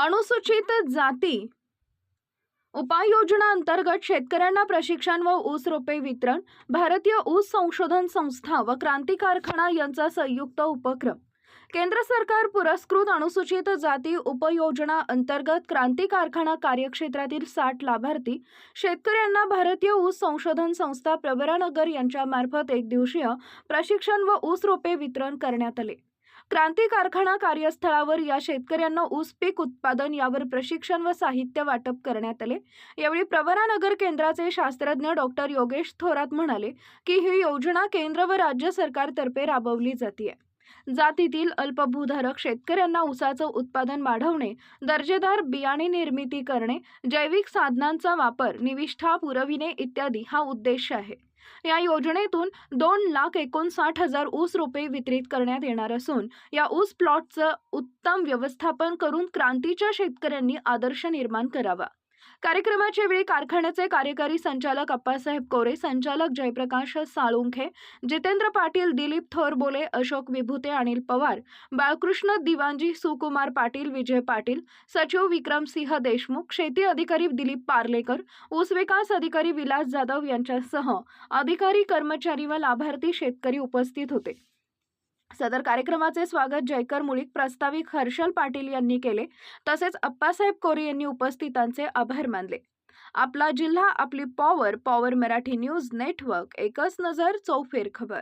अनुसूचित जाती. उपाययोजना अंतर्गत शेतकऱ्यांना प्रशिक्षण व ऊस रोपे वितरण भारतीय ऊस संशोधन संस्था व क्रांती कारखाना यांचा संयुक्त उपक्रम. केंद्र सरकार पुरस्कृत अनुसूचित जाती उपयोजना अंतर्गत क्रांती कारखाना कार्यक्षेत्रातील साठ लाभार्थी शेतकऱ्यांना भारतीय ऊस संशोधन संस्था प्रवरानगर यांच्यामार्फत एक दिवसीय प्रशिक्षण व ऊस रोपे वितरण करण्यात आले. क्रांती कारखाना कार्यस्थळावर या शेतकऱ्यांना ऊस पीक उत्पादन यावर प्रशिक्षण व साहित्य वाटप करण्यात आले. यावेळी प्रवरानगर केंद्राचे शास्त्रज्ञ डॉक्टर योगेश थोरात म्हणाले की ही योजना केंद्र व राज्य सरकारतर्फे राबवली जाते जातीतील अल्पभूधारक शेतकऱ्यांना ऊसाचं उत्पादन वाढवणे दर्जेदार बियाणे निर्मिती करणे जैविक साधनांचा वापर निविष्ठा पुरविणे इत्यादी हा उद्देश आहे. या योजनेतून दोन लाख एकोणसाठ हजार ऊस रोपे वितरित करण्यात येणार असून या ऊस प्लॉटचं उत्तम व्यवस्थापन करून क्रांतीच्या शेतकऱ्यांनी आदर्श निर्माण करावा. कार्यक्रमाच्या वेळी कारखान्याचे कार्यकारी संचालक अप्पासाहेब कोरे संचालक जयप्रकाश साळुंखे जितेंद्र पाटील दिलीप थोरबोले अशोक विभुते अनिल पवार बाळकृष्ण दिवांजी सुकुमार पाटील विजय पाटील सचिव विक्रमसिंह देशमुख शेती अधिकारी दिलीप पार्लेकर ऊस विकास अधिकारी विलास जाधव यांच्यासह अधिकारी कर्मचारी व लाभार्थी शेतकरी उपस्थित होते. सदर कार्यक्रमाचे स्वागत जयकर मुळीक प्रस्ताविक हर्षल पाटील यांनी केले. तसेच अप्पासाहेब कोरे यांनी उपस्थितांचे आभार मानले. आपला जिल्हा आपली power power Marathi news network एकच नजर चौफेर खबर.